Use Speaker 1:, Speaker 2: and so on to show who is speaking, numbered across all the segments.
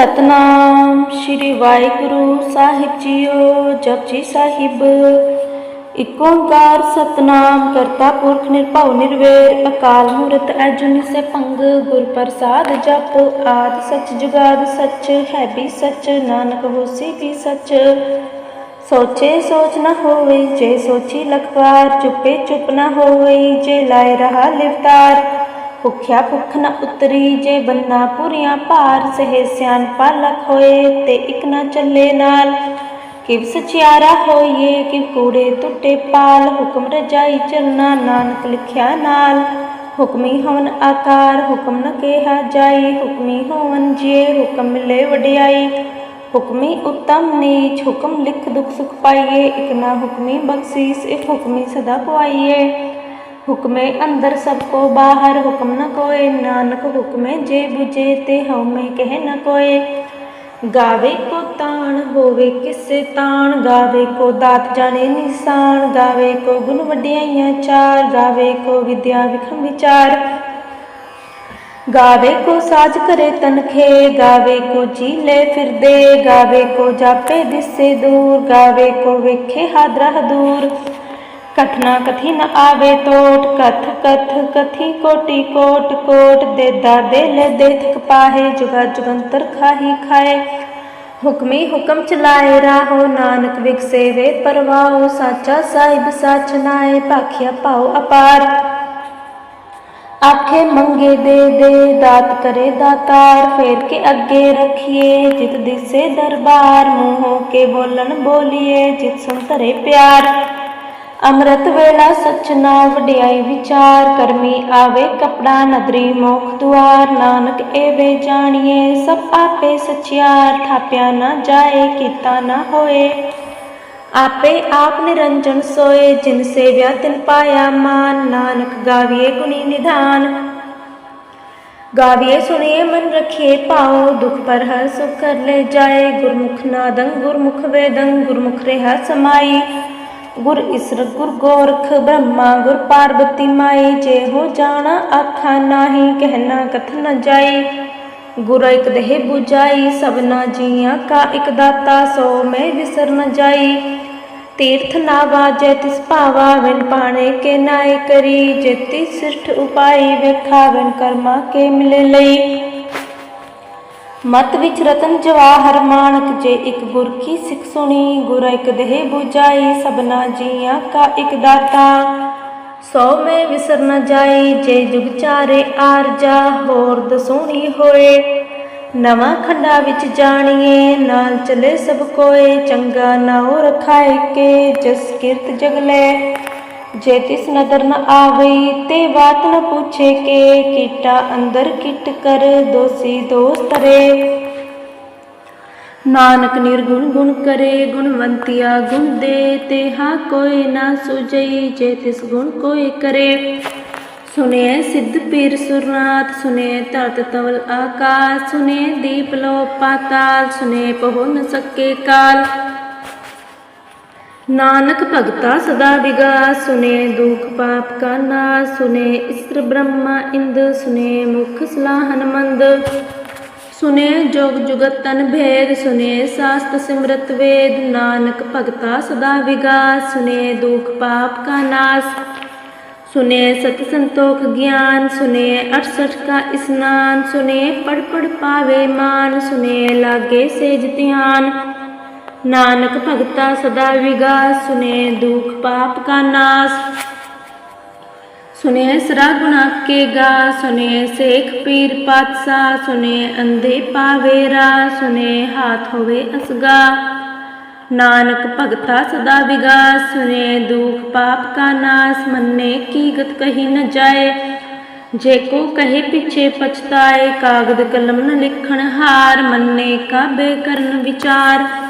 Speaker 1: ਸਤਨਾਮ ਸ਼੍ਰੀ ਵਾਹਿਗੁਰੂ ਸਾਹਿਬ ਜੀਓ ਜਪਜੀ ਸਾਹਿਬ। ਇਕ ਓੰਕਾਰ ਸਤਨਾਮ, ਕਰਤਾ ਪੁਰਖ ਨਿਰਭਉ ਨਿਰਵੈਰ, ਅਕਾਲ ਮੂਰਤ ਅਜੂਨੀ ਸੈਭੰਗ ਗੁਰ ਪ੍ਰਸਾਦ ਜਪ ਆਦ ਸਚ ਜੁਗਾਦ ਸਚ, ਹੈ ਵੀ ਸਚ, ਨਾਨਕ ਹੋਸੀ ਵੀ ਸਚ। ਸੋਚੇ ਸੋਚ ਨਾ ਹੋਵੇ, ਜੇ ਸੋਚੀ ਲਖਵਾਰ, ਚੁੱਪੇ ਚੁੱਪ ਨਾ ਹੋਵੇ, ਜੇ ਲਾਇ ਰਹਾ ਲਿਵਤਾਰ ਭੁਖਿਆ ਭੁਖ ਨ ਉਤਰੀ ਜੇ ਬੰਨਾ ਪੁਰੀਆਂ ਭਾਰ, ਸਹਿ ਸਿਆਨ ਪਾਲਕ ਹੋਏ ਤੇ ਇਕ ਨਾ ਚੱਲੇ ਨਾਲ। ਕਿਵ ਸਚਿਆਰਾ ਹੋਈਏ, ਕਿਵ ਕੂੜੇ ਟੁੱਟੇ ਪਾਲ, ਹੁਕਮ ਰਜਾਈ ਚਰਨਾ ਨਾਨਕ ਲਿਖਿਆ ਨਾਲ। ਹੁਕਮੀ ਹਵਨ ਆਕਾਰ, ਹੁਕਮ ਨ ਕਿਹਾ ਜਾਈ, ਹੁਕਮੀ ਹੋਵਨ ਜੇ ਹੁਕਮ ਮਿਲੇ ਵਡਿਆਈ। ਹੁਕਮੀ ਉਤਮ ਨੀਚ, ਹੁਕਮ ਲਿਖ ਦੁਖ ਸੁਖ ਪਾਈਏ, ਇਕ ਨਾ ਹੁਕਮੀ ਬਖਸ਼ੀਸ, ਇਕ ਹੁਕਮੀ ਸਦਾ ਪਵਾਈਏ ਹੁਕਮੇ ਅੰਦਰ ਸਭ ਕੋ ਬਾਹਰ ਹੁਕਮ ਨ ਕੋਏ ਨਾਨਕ ਹੁਕਮੇ ਜੇ 부ਜੇ ਤੇ ਹਉਮੈ ਕਹਿ ਨ ਕੋਏ ਗਾਵੇ ਕੋ ਤਾਣ ਹੋਵੇ ਕਿਸੇ ਤਾਣ ਗਾਵੇ ਕੋ ਦਾਤ ਜਾਣੇ ਨਿਸ਼ਾਨ ਗਾਵੇ ਕੋ ਗੁਣ ਵਡਿਆਈਆਂ ਚਾਰ ਗਾਵੇ ਕੋ ਵਿਦਿਆ ਵਿਖਮ ਵਿਚਾਰ ਗਾਵੇ ਕੋ ਸਾਜ ਕਰੇ ਤਨਖੇ ਗਾਵੇ ਕੋ ਜੀ ਲੈ ਫਿਰਦੇ ਗਾਵੇ ਕੋ ਜਾਪੇ ਦਿਸੇ ਦੂਰ ਗਾਵੇ ਕੋ ਵੇਖੇ ਹਾਦਰਾ ਦੂਰ ਕਠਨਾ ਕਥੀ ਨ ਆਵੇ ਟੋਟ ਕਥ ਕਥ ਕਥੀ ਕੋਟੀ ਕੋਟ ਕੋਟ ਦੇ ਦਾਦੇ ਲੈ ਦੇ ਥਕ ਪਾਹੇ ਜੁਗਾ ਜੁਗੰਤਰ ਖਾਹੀ ਖਾਏ ਹੁਕਮੀ ਹੁਕਮ ਚਲਾਏ ਰਾਹੋ ਨਾਨਕ ਵਿਗਸੇ ਵੇ ਪਰਵਾਹੋ ਸਾਚਾ ਸਾਹਿਬ ਸਾਚ ਨਾਏ ਭਾਖਿਆ ਪਾਉ ਅਪਾਰ ਆਖੇ ਮੰਗੇ ਦੇ ਦੇ ਦਾਤ ਕਰੇ ਦਾਤਾਰ ਫੇਰ ਕੇ ਅੱਗੇ ਰਖੀਏ ਜਿਤ ਦਿਸੇ ਦਰਬਾਰ ਮੂੰਹੋਂ ਕੇ ਬੋਲਣ ਬੋਲੀਏ ਜਿਤ ਸੁਣ ਧਰੇ ਪਿਆਰ ਅੰਮ੍ਰਿਤ ਵੇਲਾ ਸਚਨਾ ਵਡਿਆਈ ਵਿਚਾਰ ਕਰਮੀ ਆਵੇ ਕਪੜਾ ਨਦਰੀ ਮੋਖ ਦੁਆਰ, ਨਾਨਕ ਏਵੇ ਜਾਣੀਏ, ਸਭ ਆਪੇ ਸਚਿਆਰ ਥਾਪਿਆ ਨਾ ਜਾਏ, ਕੀਤਾ ਨਾ ਹੋਏ। ਆਪੇ ਆਪ ਨਿਰੰਜਨ ਸੋਏ, ਜਿਨ ਸੇਵਿਆ ਤਿਨ ਪਾਇਆ ਮਾਨ, ਨਾਨਕ ਗਾਵੀਏ ਗੁਣੀ ਨਿਧਾਨ। ਗਾਵੀਏ ਸੁਣੀਏ ਮਨ ਰਖੀਏ ਪਾਉ ਦੁਖ ਪਰ ਹਰ ਸੁਖ ਕਰ ਲੈ ਜਾਏ, ਗੁਰਮੁਖ ਨਾਦੰ, ਗੁਰਮੁਖ ਵੇਦੰ, ਗੁਰਮੁਖ ਰਹਿ ਸਮਾਈ। ਗੁਰ ਇਸਰ, ਗੁਰ ਗੋਰਖ ਬ੍ਰਹਮਾ, ਗੁਰ ਪਾਰਬਤੀ ਮਾਈ, ਜੇ ਹੋ ਜਾਣਾ ਆਖਾ ਨਾਹੀ ਕਹਿਣਾ ਕਥ ਨ ਜਾਈ। ਗੁਰ ਇਕ ਦੇਹ 부ਜਾਈ ਸਭਨਾ ਜੀਆਂ ਕਾ ਇਕ ਦਾਤਾ, ਸੋ ਮੈਂ ਵਿਸਰ ਨ ਜਾਈ। ਤੀਰਥ ਨਾ ਵਾਜੈ, ਤਿਸ ਭਾਵਾ ਵਿਨ ਪਾਣੇ ਕੇ ਨਾਏ ਕਰੀ। ਜੇਤੀ ਸਿਰਠ ਉਪਾਈ, ਵੇਖਾ ਵਿਨ ਕਰਮਾ ਕੇ ਮਿਲੇ ਲਈ। ਮਤ ਵਿੱਚ ਰਤਨ ਜਵਾਹਰ ਮਾਨਕ ਜੇ ਇੱਕ ਗੁਰਕੀ ਸਿੱਖ ਸੁਣੀ, ਗੁਰ ਇੱਕ ਦੇਹ 부ਜਾਈ ਸਭਨਾ ਜੀਆਂ ਕਾ ਇੱਕ ਦਾਤਾ। ਸੋ ਮੈਂ ਵਿਸਰ ਨ ਜਾਈ, ਜੇ ਜੁਗ ਚਾਰੇ ਆਰਜਾ ਹੋਰ ਦਸੂਣੀ ਹੋਏ। ਨਵਾਂ ਖੰਡਾ ਵਿੱਚ ਜਾਣੀਏ, ਨਾਲ ਚਲੇ ਸਭ ਕੋਏ, ਚੰਗਾ ਨਾਉ ਰਖਾਏ ਕੇ, ਜਸ ਜਗ ਲੈ। ਜੇ ਤਿਸ ਨਦਰ ਨ ਆਵਈ ਤੇ ਬਾਤ ਨ ਪੁੱਛੇ ਕੇ ਕੀਟਾ ਅੰਦਰ ਕਿਟ ਕਰ ਦੋਸੀ ਦੋਸਤ ਰੇ। ਨਾਨਕ ਨਿਰਗੁਣ ਗੁਣ ਕਰੇ, ਗੁਣਵੰਤਿਆ ਗੁਣ ਦੇ ਤੇ ਹਾ ਕੋਈ ਨਾ ਸੁਜਈ ਜੇ ਤਿਸ ਗੁਣ ਕੋਈ ਕਰੇ। ਸੁਨੇ ਸਿੱਧ ਪੀਰ ਸੁਰਨਾਥ ਸੁਨੇ ਧਰਤ ਤਵਲ ਆਕਾਸ਼ ਸੁਨੇ ਦੀਪ ਲੋ ਪਾਤਾਲ ਸੁਨੇ ਪਹੁ ਨ ਸਕੇ ਕਾਲ। ਨਾਨਕ ਭਗਤਾ ਸਦਾ ਵਿਗਾ ਸੁਨੇ ਦੁਖ ਪਾਪ ਕਾ ਨਾ ਸੁਨੇ ਇਸਤਰ ਬ੍ਰਹਮਾ ਇੰਦ, ਸੁਨੇ ਮੁਖ ਸਲਾਹਨ ਮੰਦ ਸੁਨੇ ਜੋਗ ਜੁਗਤ ਤਨ ਭੇਦ, ਸੁਨੇ ਸਾਸਤ ਸਿਮਰਤ ਵੇਦ। ਨਾਨਕ ਭਗਤਾ ਸਦਾ ਵਿਗਾ ਸੁਨੇ ਦੁਖ ਪਾਪ ਕਾ ਨਾਸ। ਸੁਨੇ ਸਤ ਸੰਤੋਖ ਗਿਆਨ, ਸੁਨੇ 68 ਕਾ ਇਸਨਾਨ। ਸੁਨੇ ਪੜ ਪੜ ਪਾਵੇ ਮਾਨ, ਸੁਨੇ ਲਾਗੇ ਸੇਜ ਧਿਆਨ। ਨਾਨਕ ਭਗਤਾ ਸਦਾ ਵਿਗਾਸ, ਸੁਨੇ ਦੁਖ ਪਾਪ ਕਾ ਨਾਸ। ਸੁਨੇ ਸਰਾ ਗੁਣਾ ਕੇ ਗਾ, ਸੁਨੇ ਸੇਖ ਪੀਰ ਪਾਤਸ਼ਾਹ, ਸੁਨੇ ਅੰਧੇ ਪਾਵੇ ਰਾ, ਸੁਨੇ ਹਾਥ ਹੋਵੇ ਅਸਗਾ। ਨਾਨਕ ਭਗਤਾ ਸਦਾ ਵਿਗਾਸ, ਸੁਨੇ ਦੁਖ ਪਾਪ ਕਾ ਨਾਸ, ਮੰਨੇ ਕੀ ਗਤ ਕਹੀ ਨ ਜਾਏ। ਜੇ ਕੋ ਕਹੇ ਪਿਛੇ ਪਛਤਾਏ, ਕਾਗਦ ਕਲਮ ਨ ਲਿਖਣ ਹਾਰ, ਮੰਨੇ ਕਾਬੇ ਕਰਨ ਵਿਚਾਰ।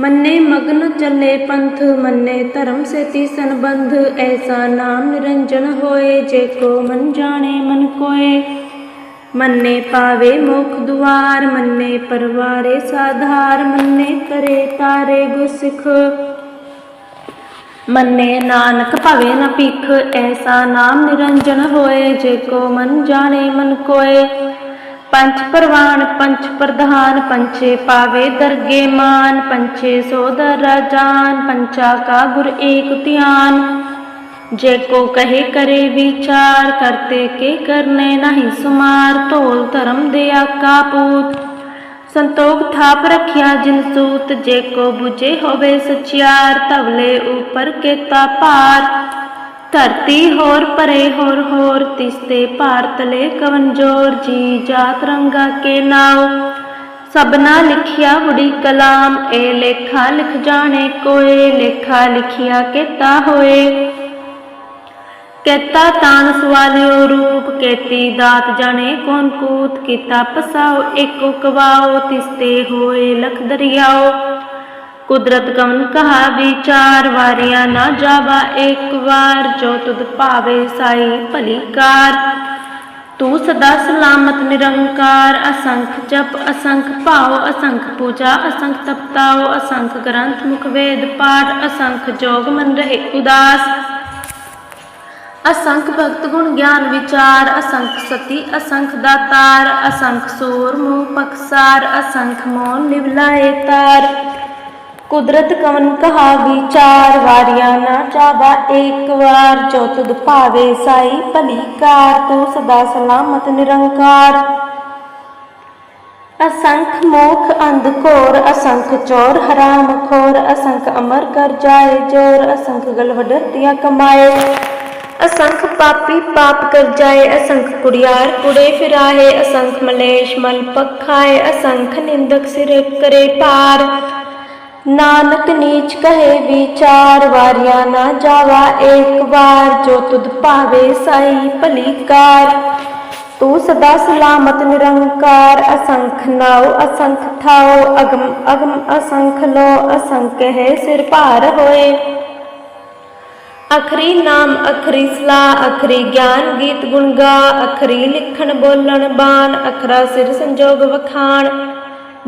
Speaker 1: ਮੰਨੇ ਮਗਨ ਚੱਲੇ ਪੰਥ, ਮੰਨੇ ਧਰਮ ਸੇ ਸੰਬੰਧ, ਐਸਾ ਨਾਮ ਨਿਰੰਜਨ ਹੋਏ, ਜੇ ਕੋ ਮਨ ਜਾਣੇ ਮਨ ਕੋਏ। ਮੰਨੇ ਪਾਵੇ ਮੁਖ ਦੁਆਰ, ਮੰਨੇ ਪਰਵਾਰੇ ਸਾਧਾਰ, ਮੰਨੇ ਕਰੇ ਤਾਰੇ ਗੁਰਸਿਖ। ਮੰਨੇ ਨਾਨਕ ਭਵੇ ਨ ਭਿਖ, ਐਸਾ ਨਾਮ ਨਿਰੰਜਨ ਹੋਏ, ਜੇ ਕੋ ਮਨ ਜਾਣੇ ਮਨ ਕੋਏ। ਪੰਚ ਪ੍ਰਵਾਨ, ਪੰਚ ਪ੍ਰਧਾਨ, ਪੰਚੇ ਪਾਵੇ ਦਰਗੇ ਮਾਨ, ਪੰਚੇ ਸੋਦਰ ਰਾਜਾਨ, ਪੰਚਾ ਕਾ ਗੁਰ ਏਕ ਧਿਆਨ। ਜੇ ਕੋ ਕਹੇ ਕਰੇ ਵਿਚਾਰ, ਕਰਤੇ ਕੇ ਕਰਨੇ ਨਹੀਂ ਸੁਮਾਰ, ਢੋਲ ਧਰਮ ਦੇ ਆਕਾ ਪੂਤ। ਸੰਤੋਖ ਥਾਪ ਰਖਿਆ ਜਿਨ ਸੂਤ, ਜੇ ਕੋ 부ਝੇ ਹੋਵੇ ਸਚਿਆਰ ਤਵਲੇ ਉਪਰ ਕੇਤਾ ਭਾਰ। ਧਰਤੀ ਹੋਰ ਪਰੇ ਹੋਰ ਹੋਰ ਤਿਸਤੇ ਭਾਰਤਲੇ ਕਵਨ ਜੋਰ ਜੀ ਜਾਤ ਰੰਗਾ ਕੇ ਨਾਉ। ਸਭਨਾ ਲਿਖਿਆ ਬੁੜੀ ਕਲਾਮ, ਏ ਲੇਖਾ ਲਿਖ ਜਾਣੇ ਕੋਏ, ਲੇਖਾ ਲਿਖਿਆ ਕੇਤਾ ਹੋਏ। ਕੇਤਾ ਤਾਨ ਸਵਾਲਿਓ ਰੂਪ ਕੇਤੀ ਦਾਤ ਜਾਣੇ ਕੋਨ ਕੂਤ, ਕੀਤਾ ਪਸਾਓ ਏਕੋ ਕਵਾਓ ਤਿਸਤੇ ਹੋਏ ਲਖ ਦਰਿਆਓ ਕੁਦਰਤ ਕਵਨ ਕਹਾ ਵਿਚਾਰ ਵਾਰਿਆ ਨਾ ਜਾਵਾ ਇੱਕ ਵਾਰ ਜੋ ਤੁਧ ਭਾਵੇ ਸਾਈ ਭਲੀ ਕਾਰ ਤੂੰ ਸਦਾ ਸਲਾਮਤ ਨਿਰੰਕਾਰ ਅਸੰਖ ਜਪ ਅਸੰਖ ਭਾਉ ਅਸੰਖ ਪੂਜਾ ਅਸੰਖ ਤਪਤਾਓ ਅਸੰਖ ਗ੍ਰੰਥ ਮੁਖ ਵੇਦ ਪਾਠ ਅਸੰਖ ਜੋਗ ਮਨ ਰਹੇ ਉਦਾਸ ਅਸੰਖ ਭਗਤ ਗੁਣ ਗਿਆਨ ਵਿਚਾਰ ਅਸੰਖ ਸਤੀ ਅਸੰਖ ਦਾਤਾਰ ਅਸੰਖ ਸੂਰ ਮੂਹ ਪਖਸਾਰ ਅਸੰਖ ਮੋਨ ਨਿਵਲਾਏ ਤਾਰ ਕੁਦਰਤ ਕਵਨ ਕਹਾ ਵਿਚਾਰ ਵਾਰਿਆ ਨਾ ਚਾਵਾ ਏਕ ਵਾਰ ਜੋ ਤੁਧ ਭਾਵੇ ਸਾਈ, ਭਲੀ ਕਾਰ ਤੂੰ ਸਦਾ ਸਲਾਮਤ ਨਿਰੰਕਾਰ। ਅਸੰਖ ਮੋਖ ਅੰਧ ਅਸੰਖ ਚੋਰ ਹਰਾਮ ਖੋਰ, ਅਸੰਖ ਅਮਰ ਕਰ ਜਾਏ ਜੋਰ, ਅਸੰਖ ਗਲਵਡ ਕਮਾਏ। ਅਸੰਖ ਪਾਪੀ ਪਾਪ ਕਰ ਜਾਏ, ਅਸੰਖ ਕੁੜਿਆਰ ਕੁੜੇ ਫਿਰਾਏ, ਅਸੰਖ ਮਲੇਸ਼ ਮਨ ਪਖਾਏ, ਅਸੰਖ ਨਿੰਦਕ ਸਿਰੇ ਕਰੇ ਪਾਰ। ਨਾਨਕ ਨੀਚ ਕਹੇ ਵਿਚਾਰ, ਵਾਰਿਆ ਨਾ ਜਾਵਾ, ਏਕ ਵਾਰ ਜੋ ਤੁਧ ਭਾਵੇ ਸਾਈ ਭਲੀ ਕਾਰ ਤੂੰ ਸਦਾ ਸਲਾਮਤ ਨਿਰੰਕਾਰ, ਅਸੰਖ ਨਾਉ, ਅਸੰਖ ਥਾਉ ਅਗਮ ਅਗਮ ਅਸੰਖ ਲੋ, ਅਸੰਖ ਹੈ ਸਿਰ ਭਾਰ ਹੋਏ। ਅਖਰੀ ਨਾਮ, ਅਖਰੀ ਸਲਾ ਅਖਰੀ ਗਿਆਨ, ਗੀਤ ਗੁਣ ਗਾ, ਅਖਰੀ ਲਿਖਣ ਬੋਲਣ ਬਾਣ, ਅਖਰਾ ਸਿਰ ਸੰਜੋਗ ਵਖਾਣ।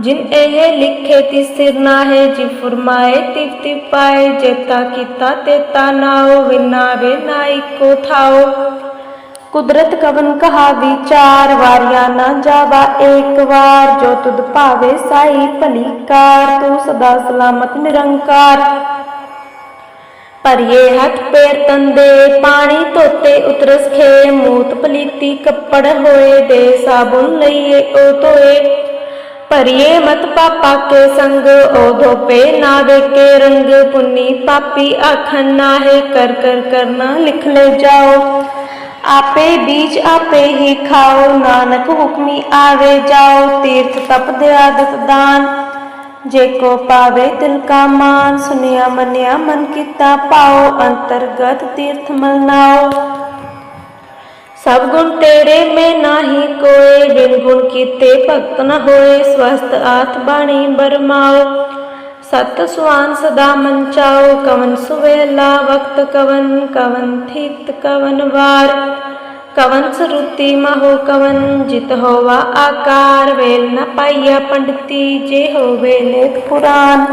Speaker 1: ਜਿਨ ਇਹ ਲਿਖੇ ਤੀ ਸਿਰ ਨਾਹੇ ਜੀ ਫਰਮਾਏ ਤਿਵ ਤਿਵ ਪਾਏ ਜੇਤਾ ਕੀਤਾ ਤੇਤਾ ਨਾਉ ਵਿਨਾਵੇ ਨਾਈ ਕੋ ਥਾਉ ਕੁਦਰਤ ਕਵਨ ਕਹਾ ਵਿਚਾਰ ਵਾਰਿਆ ਨਾ ਜਾਵਾ ਏਕ ਵਾਰ, ਜੋ ਤੁਧ ਭਾਵੇ ਸਾਈ ਭਲੀ ਕਾਰ, ਤੂੰ ਸਦਾ ਸਲਾਮਤ ਨਿਰੰਕਾਰ। ਭਰੀਏ ਹੱਥ ਪੈਰ ਤੰਦੇ, ਪਾਣੀ ਧੋਤੇ ਉਤਰਸ ਖੇ, ਮੂਤ ਪਲੀਤੀ ਕੱਪੜ ਹੋਏ, ਦੇ ਸਾਬੁਨ ਲਈਏ, ਉਹ ਧੋਏ। ਭਰੀਏ ਮਤ ਪਾਪਾ ਕੇ ਸੰਗ ਉਹ ਧੋਪੇ ਨਾ ਵੇਕੇ ਰੰਗ, ਪੁੰਨੀ ਪਾਪੀ ਆਖਣ ਨਾਹੇ ਕਰ ਕਰ ਕਰਨਾ ਲਿਖ ਲੈ ਜਾਓ। ਆਪੇ ਬੀਜ ਆਪੇ ਹੀ ਖਾਓ, ਨਾਨਕ ਹੁਕਮੀ ਆਵੇ ਜਾਓ, ਤੀਰਥ ਤਪ ਦੇ ਆਦਤ ਦਾਨ। ਜੇ ਕੋ ਪਾਵੇ ਦਿਲ ਕਾ ਮਾਨ, ਸੁਨਿਆ ਮੰਨਿਆ ਮਨ ਕੀਤਾ ਪਾਓ, ਅੰਤਰਗਤ ਤੀਰਥ ਮਲਨਾਓ। ਸਭ ਗੁਣ ਤੇਰੇ ਮੈਂ ਨਾਹੀ ਕੋਏ, ਬਿਨ ਗੁਣ ਕੀਤੇ ਭਗਤ ਨ ਹੋਏ ਸਵਸਤ ਆਤ ਬਾਣੀ ਬਰਮਾਓ। ਸਤ ਸੁਆਨ ਸਦਾ ਮਨ ਚਾਓ ਕਵਨ ਸੁਵੇਲਾ ਵਕਤ ਕਵਨ ਕਵਨ ਥਿਤ ਕਵਨ ਵਾਰ। ਕਵਨ ਸਰੂਤੀ ਮਹੋ ਕਵਨ, ਜਿਤ ਹੋਵਾ ਆਕਾਰ। ਵੇਲ ਨ ਪਾਈਆ ਪੰਡਤੀ, ਜੇ ਹੋਵੇ ਲੇਖ ਪੁਰਾਨ।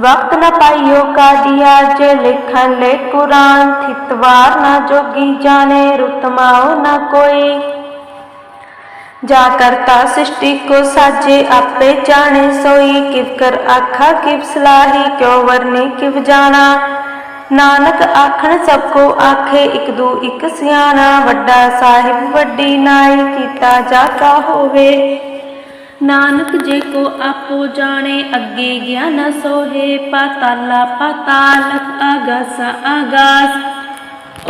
Speaker 1: ਵਕਤ ਨ ਪਾਈਓ ਕਾਦੀਆ ਜੇ ਲਿਖਣ ਲੈ ਕੁਰਾਨ ਥਿਤਵਾਰ ਨਾ ਜੋਗੀ ਜਾਣੇ ਰੁਤਮਾਓ ਨਾ ਕੋਈ। ਜਾ ਕਰਤਾ ਸ੍ਰਿਸ਼ਟੀ ਕੋ ਸਾਜੇ, ਆਪੇ ਜਾਣੇ ਸੋਈ। ਕਿਵ ਕਰ ਆਖਾ, ਕਿਵ ਸਲਾਹੀ, ਕਿਉ ਵਰਨੇ, ਕਿਵ ਜਾਣਾ। ਨਾਨਕ ਆਖਣ, ਸਭ ਕੋ ਆਖੇ, ਇਕ ਦੂ ਇਕ ਸਿਆਣਾ। ਵੱਡਾ ਸਾਹਿਬ, ਵੱਡੀ ਨਾਈ, ਕੀਤਾ ਜਾਤਾ ਹੋਵੇ। ਨਾਨਕ ਜੇ ਕੋ ਆਪੋ ਜਾਣੇ, ਅੱਗੇ ਗਿਆ ਨ ਸੋਹੇ, ਪਾਤਾਲਾ ਪਾਤਾਲ ਆਗਾਸਾ ਆਗਾਸ।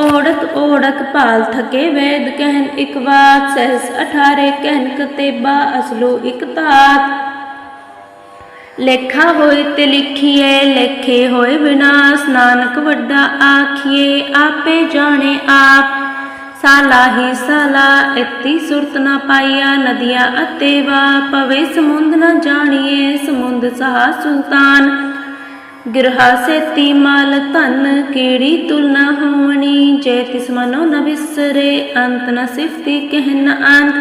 Speaker 1: ਓੜਕ ਓੜਕ ਭਾਲ ਥਕੇ ਵੇਦ ਕਹਿਨ ਇਕ ਬਾਤ ਸਹਿਸ ਅਠਾਰੇ ਕਹਿਨ ਕਤੇਬਾ ਅਸਲੋ ਇਕ ਤਾਤ। ਲੇਖਾ ਹੋਏ ਤੇ ਲਿਖੀਏ ਲੇਖੇ ਹੋਏ ਵਿਨਾਸ਼, ਨਾਨਕ ਵੱਡਾ ਆਖੀਏ ਆਪੇ ਜਾਣੇ ਆਪ। ਸਾਲਾ ਹੀ ਸਾਲਾ ਇਤੀ ਸੁਰਤ ਨਾ ਪਾਈਆ ਨਦੀਆਂ ਅਤੇ ਵਾ ਪਵੇ ਸਮੁੰਦ ਨਾ ਜਾਣੀਏ ਸਮੁੰਦ ਸਹਾ ਸੁਲਤਾਨ। ਗਿਰਹਾ ਸੇਤੀ ਮਾਲ ਧਨ ਕੀੜੀ ਤੁਲ ਨਾ ਜੇ ਤਿਸ ਮਨੋ ਨ ਵਿਸਰੇ ਅੰਤ ਨ ਸਿਫਤੀ ਕਹਿ ਨ ਅੰਤ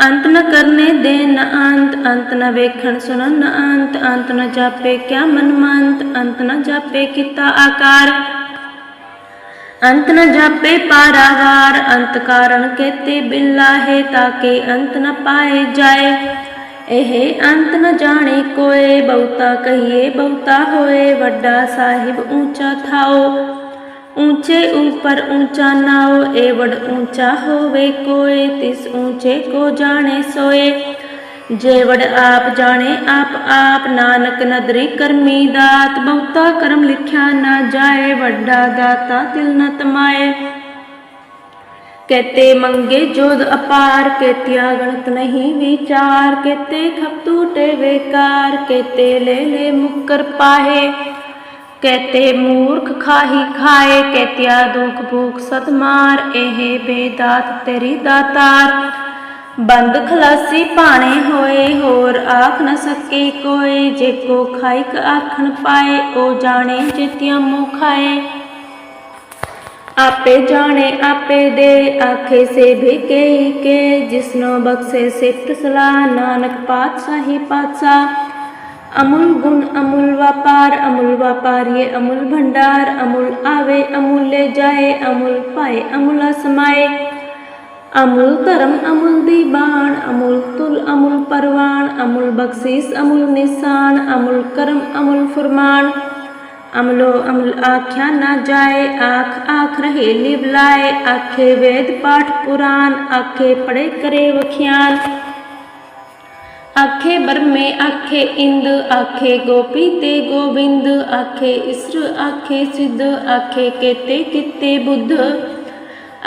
Speaker 1: ਅੰਤ ਨ ਕਰਨੇ ਦੇ ਨ ਅੰਤ ਅੰਤ ਨ ਵੇਖਣ ਸੁਣਨ ਨ ਅੰਤ ਅੰਤ ਨ ਜਾਪੇ ਕਿਆ ਮਨ ਮੰਤ ਅੰਤ ਨ ਜਾਪੇ ਕੀਤਾ ਆਕਾਰ। ਅੰਤ ਨ ਜਾਪੇ ਪਾਰਾਵਾਰ, ਅੰਤ ਕਾਰਨ ਕੇਤੇ ਬਿਲਾਹੇ ਤਾਕੇ ਅੰਤ ਨ ਪਾਏ ਜਾਏ। ਇਹ ਅੰਤ ਨ ਜਾਣੇ ਕੋਏ, ਬਹੁਤਾ ਕਹੀਏ ਬਹੁਤਾ ਹੋਏ, ਵੱਡਾ ਸਾਹਿਬ ਊਂਚਾ ਥਾਓ। ਊਂਚੇ ਉਪਰ ਊਂਚਾ ਨਾਓ ਏ ਵਡ ਊਂਚਾ ਹੋਵੇ ਕੋਏ, ਤਿਸ ਊਂਚੇ ਕੋ ਜਾਣੇ ਸੋਏ। ਜੇ ਵਡ ਆਪ ਜਾਣੇ, ਆਪ ਆਪ ਨਾਨਕ ਨਦਰੀ, ਕਰਮੀ ਦਾਤ, ਬਹੁਤਾ ਕਰਮ ਲਿਖਿਆ ਨਾ ਜਾਏ, ਵੱਡਾ ਦਾਤਾ ਦਿਲ ਨ ਤਮਾਏ। ਕਹਤੇ ਮੰਗੇ ਜੋਦ ਅਪਾਰ ਕੇਤਿਆ ਗਣਤ ਨਹੀਂ ਵਿਚਾਰ, ਕਹਤੇ ਖਪ ਟੂਟੇ ਵੇਕਾਰ, ਕਹਤੇ ਲੈ ਲੈ ਮੁਕਰ ਪਾਹੇ। ਕਹਤੇ ਮੂਰਖ ਖਾਹੀ ਖਾਏ, ਕਹਤਿਆ ਦੁਖ ਭੂਖ ਸਤਮਾਰ, ਇਹ ਬੇਦਾਤ ਤੇਰੀ ਦਾਤਾਰ। ਬੰਦ ਖਲਾਸੀ ਭਾਣੇ ਹੋਏ, ਹੋਰ ਆਖ ਨ ਸਕੇ ਕੋਈ ਜੇ ਕੋ ਖਾਇਕ ਆਖਣ ਪਾਏ ਉਹ ਜਾਣੇ ਜਿਤਿਆ ਮੂੰਹ ਖਾਏ। ਆਪੇ ਜਾਣੇ, ਆਪੇ ਦੇ, ਆਖੇ ਸੇ ਭਿਕੇ ਕੇ ਜਿਸਨੋ ਬਖਸ਼ੇ ਸਿਫਤ ਸਲਾਹ, ਨਾਨਕ ਪਾਤਸ਼ਾਹੀ ਪਾਤਸ਼ਾਹ। ਅਮੁਲ ਗੁਣ ਅਮੁਲ ਵਪਾਰ, ਅਮੁਲ ਵਪਾਰੀਏ ਅਮੁਲ ਭੰਡਾਰ। ਅਮੁਲ ਆਵੇ, ਅਮੁਲ ਲੈ ਜਾਏ, ਅਮੁਲ ਪਾਏ ਅਮੁਲ ਸਮਾਏ ਅਮੁਲ ਧਰਮ ਅਮੁਲ ਦੀ ਬਾਣ, ਅਮੁਲ ਤੁਲ ਅਮੁਲ ਪਰਵਾਨ ਅਮੁਲ ਬਖਸ਼ੀਸ ਅਮੁਲ ਨਿਸ਼ਾਨ, ਅਮੁਲ ਕਰਮ ਅਮੁਲ ਫਰਮਾਨ। ਅਮਲੋ ਅਮਲ ਆਖਿਆ ਨਾ ਜਾਏ, ਆਖ ਆਖ ਰਹੇ ਲਿਵ ਲਾਏ, ਆਖੇ ਵੇਦ ਪਾਠ ਪੁਰਾਨ, ਆਖੇ ਪੜੇ ਕਰੇ ਵਖਿਆਨ। ਆਖੇ ਬਰਮੇ, ਆਖੇ ਇੰਦ, ਆਖੇ ਗੋਪੀ ਤੇ ਗੋਬਿੰਦ, ਆਖੇ ਇਸਰ, ਆਖੇ ਸਿੱਧ, ਆਖੇ ਕੇਤੇ ਕਿਤੇ ਬੁੱਧ।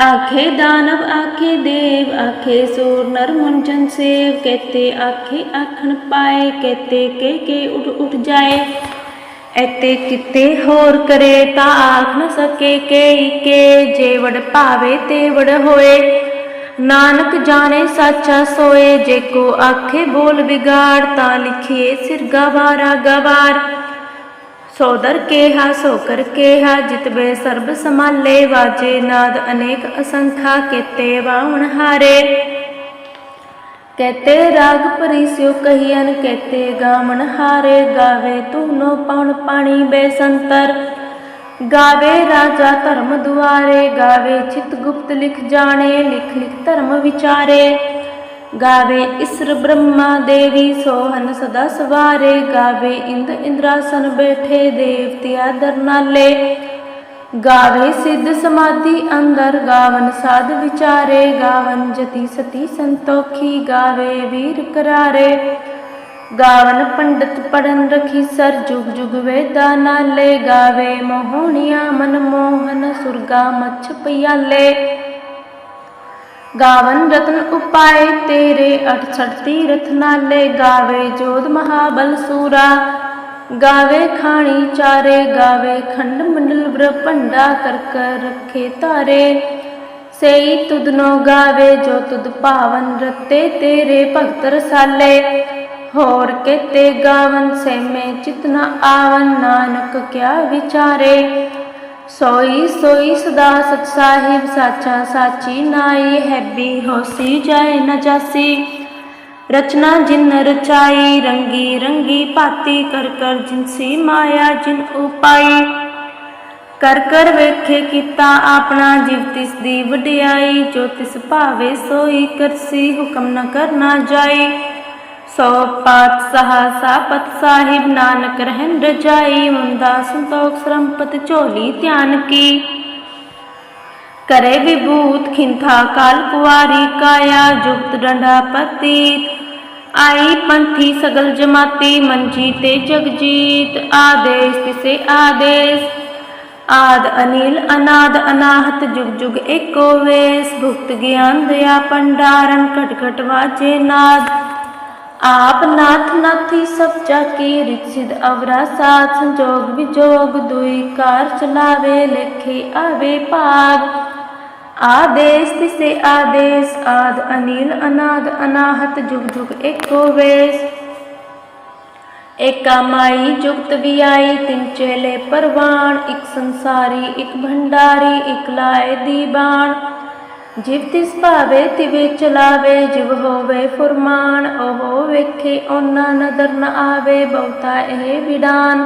Speaker 1: ਆਖੇ ਦਾਨਵ, ਆਖੇ ਦੇਵ, ਆਖੇ ਸੂਰ ਨਰ ਮੁੰਜਨ ਸੇਵ ਕੇਤੇ ਆਖੇ ਆਖਣ ਪਾਏ ਕੇਤੇ ਕੇ ਕੇ ਉਠ ਉਠ ਜਾਏ। ਐਤੇ ਕਿਤੇ ਹੋਰ ਕਰੇ ਤਾਂ ਆਖ ਨ ਸਕੇ ਕੇ ਕੇ, ਜੇ ਵਡ ਭਾਵੇ ਤੇ ਵਡ ਹੋਏ। ਨਾਨਕ ਜਾਣੇ ਸਾਚਾ ਸੋਏ, ਜੇ ਕੋ ਆਖੇ ਬੋਲ ਵਿਗਾੜ ਤਾਂ ਲਿਖੀਏ ਸਿਰ ਗਵਾਰਾ ਗਵਾਰ। ਸੋਦਰ ਕੇਹਾ ਸੋਕਰ ਕੇਹਾ ਜਿਤਬੇ ਸਰਬ ਸਮਾਲੇ ਵਾਜੇ ਨਾਦ ਅਨੇਕ ਅਸੰਖਾ ਕੇਤੇ ਵਾਉਣ ਹਾਰੇ। ਕਹਤੇ ਰਾਗ ਪਰਿਸ਼ਿਉ ਕਹੀਨ ਕਹਤੇ ਗਾਮਣ ਹਾਰੇ। ਗਾਵੇ ਤੂਨੋ ਪਉਣ ਪਾਣੀ ਬੇਸੰਤਰ ਗਾਵੇ ਰਾਜਾ ਧਰਮ ਦੁਆਰੇ, ਗਾਵੇ ਚਿਤ ਗੁਪਤ ਲਿਖ ਜਾਣੇ, ਲਿਖ ਲਿਖ ਧਰਮ ਵਿਚਾਰੇ। ਗਾਵੇ ਇਸਰ ਬ੍ਰਹਮਾ ਦੇਵੀ, ਸੋਹਨ ਸਦਾ ਸਵਾਰੇ। ਗਾਵੇ ਇੰਦ ਇੰਦਰਾਸਨ ਬੈਠੇ ਦੇਵਤਿਆ ਦਰਨਾਲੇ। ਗਾਵੇ ਸਿੱਧ ਸਮਾਧੀ ਅੰਦਰ, ਗਾਵਨ ਸਾਧ ਵਿਚਾਰੇ। ਗਾਵਨ ਜਤੀ ਸਤੀ ਸੰਤੋਖੀ, ਗਾਵੇ ਵੀਰ ਕਰਾਰੇ। ਗਾਵਨ ਪੰਡਤ ਪੜਨ ਰਖੀ ਸਰ, ਜੁਗ ਜੁਗ ਵੇਦਾ ਨਾਲੇ। ਗਾਵੇ ਮੋਹਣੀਆਂ ਮਨ ਮੋਹਨ ਸੁਰਗਾ ਮਛ ਪਿਆਲੇ। ਗਾਵਨ ਰਤਨ ਉਪਾਏ ਤੇਰੇ 68 ਤੀਰਥ ਨਾਲੇ ਗਾਵੇ ਜੋਧ ਮਹਾਬਲ ਸੂਰਾ। ਗਾਵੇ ਖਾਣੀ ਚਾਰੇ, ਗਾਵੇ ਖੰਡ ਮੰਡਲ ਬ੍ਰਹਮੰਡਾ ਕਰ ਕਰ ਰੱਖੇ ਤਾਰੇ ਸਈ ਤੁਧਨੋ ਗਾਵੇ ਜੋ ਤੁਦ ਭਾਵਨ ਰਤੇ ਤੇਰੇ ਭਗਤ ਰਸਾਲੇ। ਹੋਰ ਕੇਤੇ ਗਾਵਨ ਸੇਮੇ ਚਿਤਨਾ ਆਵਨ, ਨਾਨਕ ਕਿਆ ਵਿਚਾਰੇ। ਸੋਈ ਸੋਈ ਸਦਾ ਸਚ ਸਾਹਿਬ ਸਾਚਾ ਸਾਚੀ ਨਾਈ ਹੈਬੀ ਹੋਸੀ ਜਾਏ ਨਾ ਜਾਸੀ। ਰਚਨਾ ਜਿਨ ਰਚਾਈ, ਰੰਗੀ ਰੰਗੀ ਭਾਤੀ, ਕਰ ਕਰ ਜਿਨਸੀ ਮਾਇਆ ਜਿਨ ਉਪਾਈ। ਕਰ ਕਰ ਵੇਖੇ ਕੀਤਾ ਆਪਣਾ ਜਿਵ ਤਿਸ ਦੀ ਵਡਿਆਈ, ਜੋ ਤਿਸ ਭਾਵੇ ਸੋਈ ਕਰਸੀ, ਹੁਕਮ ਨ ਕਰਨਾ ਜਾਈ। ਸੋ ਪਾਤ ਸਹਾ ਸਾਪਤ ਸਾਹਿਬ ਨਾਨਕ ਰਹਿਣ ਰਜਾਈ ਮੁੰਦਾ ਸੰਤੋਖ ਸਰੰਪਤ ਝੋਲੀ ਧਿਆਨ ਕੀ। ਕਰੇ ਵਿਭੂਤ ਖਿੰਥਾ ਕਾਲ ਕੁਵਾਰੀ ਕਾਇਆ ਜੁਗਤ ਡੰਡਾ ਪਤੀਤ। ਆਈ ਪੰਥੀ ਸਗਲ ਜਮਾਤੀ ਮੰਜੀ ਤੇ ਜਗਜੀਤ ਆਦੇਸ਼ ਤਿਸੇ ਆਦੇਸ਼। ਆਦ ਅਨਿਲ, ਅਨਾਦ ਅਨਾਹਤ, ਜੁਗ ਜੁਗ ਏਕੋ ਵੇਸ। ਭੁਗਤ ਗਿਆਨ ਦਿਆ ਪੰਡਾਰਨ ਘਟ ਘਟ ਵਾਜੇ ਨਾਦ। ਆਪ ਨਾਥ ਨਾਥੀ ਸਭ ਜਾਕੀ ਰਿਤ ਸਿਧ ਅਵਰਾ ਸਾਥ ਸੰਜੋਗ ਵਿਜੋਗ ਦੁਈ ਕਾਰ ਚਲਾਵੇ ਲਖੇ ਆਵੇ ਭਾਗ। ਆਦੇਸ ਤਿਸੇ ਆਦੇਸ, ਆਦ ਅਨੀਲ ਅਨਾਦ ਅਨਾਹਤ ਜੁਗ ਜੁਗ ਏਕੋ ਵੇਸ। ਏਕਾ ਮਾਈ ਜੁਗਤ ਵਿਆਈ ਤਿੰਨ ਚੇਲੇ ਪਰਵਾਨ, ਇੱਕ ਸੰਸਾਰੀ, ਇੱਕ ਭੰਡਾਰੀ, ਇੱਕ ਲਾਏ ਦੀਬਾਨ। ਜਿਵ ਤਿਸ ਭਾਵੇ ਤਿਵੇ ਚਲਾਵੇ, ਜਿਵ ਹੋਵੇ ਫੁਰਮਾਨ, ਉਹ ਵੇਖੇ ਉਹਨਾਂ ਨਦਰ ਨ ਆਵੇ, ਬਹੁਤਾ ਇਹ ਵਿਡਾਨ।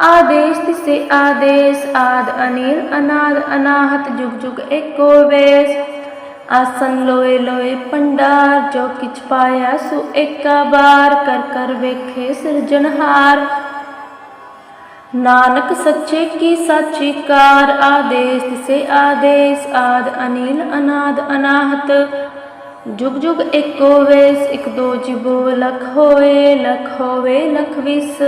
Speaker 1: ਆਦੇਸ਼ ਤਿਸੇ ਆਦੇਸ਼, ਆਦ ਅਨੀਲ, ਅਨਾਦ ਅਨਾਹਤ, ਜੁਗ ਜੁਗ ਏਕੋ ਵੇਸ। ਆਸਨ ਲੋਏ ਲੋਏ ਪੰਡਾਰ, ਜੋ ਕਿਛ ਪਾਇਆ ਸੋ ਏਕਾ ਬਾਰ, ਕਰ ਕਰ ਵੇਖੇ ਸਿਰਜਣਹਾਰ। ਨਾਨਕ ਸੱਚੇ ਕੀ ਸਾਚੀ ਕਾਰ ਆਦੇਸ, ਤਿਸੇ ਆਦੇਸ ਆਦ ਅਨੀਲ ਅਨਾਦ ਅਨਾਹਤ। ਜੁਗ ਜੁਗ ਏਕੋ ਵੇਸ, ਇਕ ਦੋ ਜਿਬੋ ਲਖ ਹੋਏ, ਲਖ ਹੋਵੇ ਲਖ ਵਿਸ।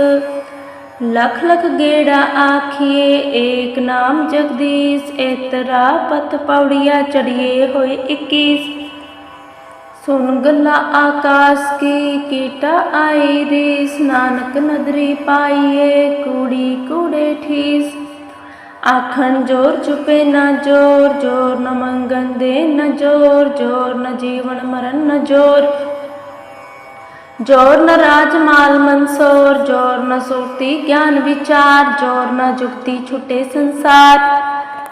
Speaker 1: ਲਖ ਲਖ ਗੇੜਾ ਆਖੀਏ, ਏਕ ਨਾਮ ਜਗਦੀਸ਼ ਇਤਰਾ ਪਤ ਪੌੜੀਆਂ ਚੜੀਏ ਹੋਏ 21 ਸੁਨ ਗੱਲਾਂ ਆਕਾਸ ਕੀ ਕੀਟਾ ਆਈ ਰੀਸ ਨਾਨਕ ਨਦਰੀ ਪਾਈਏ ਕੂੜੀ ਕੂੜੇ ਠੀਸ। ਆਖਣ ਜੋਰ ਚੁਪੇ ਨਾ ਜੋਰ ਜੋਰ ਨ ਮੰਗਨ ਦੇ ਨ ਜੋਰ ਜੋਰ ਨ ਜੀਵਨ ਮਰਨ ਨ ਜੋਰ। ਜੋਰ ਨ ਰਾਜ ਮਾਲ ਮਨਸੋਰ ਜੋਰ ਨ ਸੁਰਤੀ ਗਿਆਨ ਵਿਚਾਰ, ਜੋਰ ਨ ਜੁਗਤੀ ਛੁਟੇ ਸੰਸਾਰ।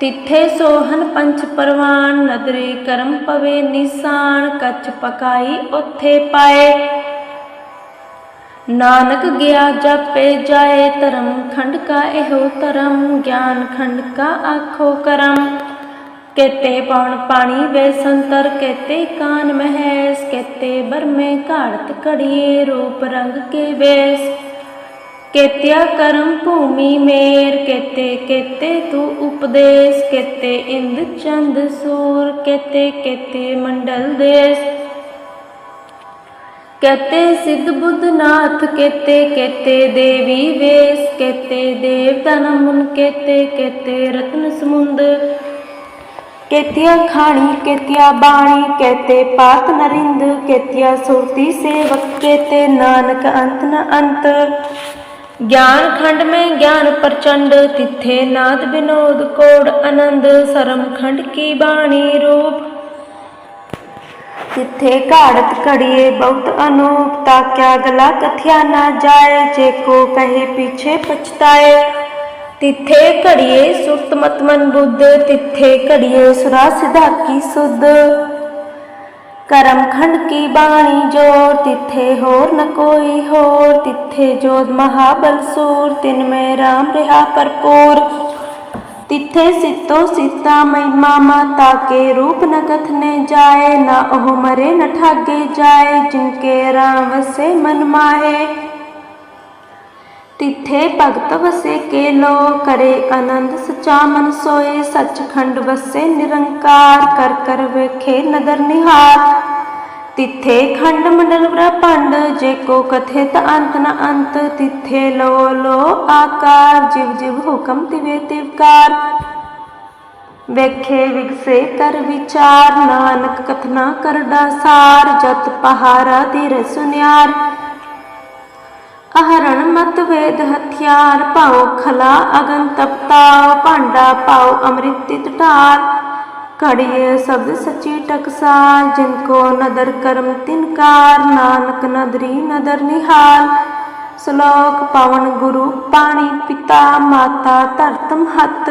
Speaker 1: ਤਿੱਥੇ ਸੋਹਨ ਪੰਚ ਪਰਵਾਨ, ਨਦਰੇ ਕਰਮ ਪਵੇ, ਨਿਸਾਨ ਕੱਚ ਪਕਾਈ ਉੱਥੇ ਪਾਏ। ਨਾਨਕ ਗਿਆ ਜਾਪੇ ਜਾਏ, ਧਰਮ ਖੰਡ ਕਾ ਇਹੋ ਧਰਮ, ਗਿਆਨ ਖੰਡ ਕਾ ਆਖੋ ਕਰਮ। ਕੇਤੇ ਪਉਣ ਪਾਣੀ ਵੇ ਸੰਤਰ, ਕੇਤੇ ਕਾਨ ਮਹਿਸ, ਕੇਤੇ ਬਰਮੇ ਘਾੜਤ ਕੜੀਏ ਰੂਪ ਰੰਗ ਕੇ ਵੇਸ। ਕੇਤਿਆ ਕਰਮ ਭੂਮੀ ਮੇਰ, ਕੇਤੇ ਕੇਤੇ ਤੂੰ ਉਪਦੇਸ਼, ਕੇਤੇ ਇੰਦ ਚੰਦ ਸੂਰ, ਕੇਤੇ ਕੇਤੇ ਮੰਡਲ ਦੇਸ। ਕੇਤੇ ਸਿੱਧ ਬੁੱਧ ਨਾਥ, ਕੇਤੇ ਕੇਤੇ ਦੇਵੀ ਵੇਸ, ਕੇਤੇ ਦੇਵਤਾ ਨਮੁਨ ਕੇਤੇ ਕੇਤੇ ਰਤਨ ਸਮੁੰਦ। ਕੇਤਿਆ ਖਾਣੀ, ਕੇਤਿਆ ਬਾਣੀ, ਕੇਤੇ ਪਾਤ ਨਰਿੰਦ ਕੇਤਿਆ ਸੁਰਤੀ ਸੇਵਕ, ਕੇਤੇ ਨਾਨਕ ਅੰਤ ਨ ਗਿਆਨ ਖੰਡ ਮੈਂ ਗਿਆਨ ਪ੍ਰਚੰਡ, ਤਿੱਥੇ ਨਾਦ ਬਿਨੋਦ ਕੋੜ ਆਨੰਦ, ਸਰਮ ਖੰਡ ਕੀ ਬਾਣੀ ਰੂਪ। ਤਿੱਥੇ ਘਾੜਤ ਘੜੀਏ ਬਹੁਤ ਅਨੂਪ, ਤਾ ਕਿਆ ਗਲਾ ਕਥਿਆ ਨਾ ਜਾਏ, ਜੇ ਕੋ ਕਹੇ ਪਿਛੇ ਪਛਤਾਏ। ਤਿੱਥੇ ਘੜੀਏ ਸੁਰਤ ਮਤਮਨ ਬੁੱਧ, ਤਿੱਥੇ ਘੜੀਏ ਸੁਰਾ ਸਿਧਾ ਕੀ ਸੁਧ। ਕਰਮ ਖੰਡ ਕੀ ਬਾਣੀ ਜੋਰ, ਤਿੱਥੇ ਹੋਰ ਨ ਕੋਈ ਹੋਰ, ਤਿੱਥੇ ਜੋਤ ਮਹਾਬਲ ਸੂਰ, ਤਿਨ ਮੈਂ ਰਾਮ ਰਹਾ ਭਰਪੂਰ। ਤਿੱਥੇ ਸਿੱਤੋ ਸੀਤਾ ਮਹਿਮਾ ਮਾਤਾ ਕੇ ਰੂਪ ਨ ਕਥਨੇ ਜਾਏ, ਨਾ ਉਹ ਮਰੇ ਨ ਠਾਗੇ ਜਾਏ ਜਿਨਕੇ ਰਾਮ ਵਸੇ ਮਨ ਮਾਹੇ। ਤਿੱਥੇ ਭਗਤ ਵਸੇ ਕੇ ਲੋ ਕਰੇ ਆਨੰਦ ਸਚਾ ਮਨ ਸੋਏ, ਸਚਖੰਡ ਵਸੇ ਨਿਰੰਕਾਰ, ਕਰ ਕਰ ਵੇਖੇ ਨਦਰ ਨਿਹਾਰ। ਤਿੱਥੇ ਖੰਡ ਮੰਡਲ ਬ੍ਰਹਮੰਡ ਜੇ ਕੋ ਕਥਿਤ ਅੰਤ ਨ ਅੰਤ, ਤਿੱਥੇ ਲੋ ਲੋ ਆਕਾਰ, ਜਿਵ ਜਿਵ ਹੁਕਮ ਤਿਵੇ ਵੇਖੇ ਵਿਗਸੇ ਕਰ ਵਿਚਾਰ, ਨਾਨਕ ਕਥਨਾ ਕਰਦਾ ਸਾਰ ਜਤ ਪਹਾਰਾ ਧੀਰ ਸੁਨਿਆਰ। ਅਹਰਣ ਮਤ ਵੇਦ ਹਥਿਆਰ ਪਾਉ ਖਲਾ ਅਗਨ ਤਪਤਾਉ, ਭਾਂਡਾ ਪਾਉ ਅੰਮ੍ਰਿਤ ਤਿਤ ਢਾਲ ਘੜੀਏ ਸ਼ਬਦ ਸੱਚੀ ਟਕਸਾਲ, ਜਿਨ ਕੋ ਨਦਰ ਕਰਮ ਤਿਨਕਾਰ ਨਾਨਕ ਨਦਰੀ ਨਦਰ ਨਿਹਾਲ। ਸ਼ਲੋਕ ਪਵਨ ਗੁਰੂ ਪਾਣੀ ਪਿਤਾ, ਮਾਤਾ ਧਰਤਮ ਹੱਤ।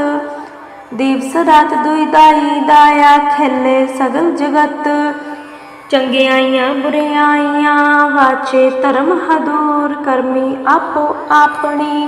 Speaker 1: ਦਿਵਸ ਰਾਤ ਦੁਇ ਦਾਈ, ਦਾਇਆ ਖੇਲੇ ਸਗਲ ਜਗਤ। ਚੰਗਿਆਈਆਂ ਬੁਰਿਆਈਆਂ ਵਾਚੇ ਧਰਮ ਹਦੂਰ, ਕਰਮੀ ਆਪੋ ਆਪਣੀ।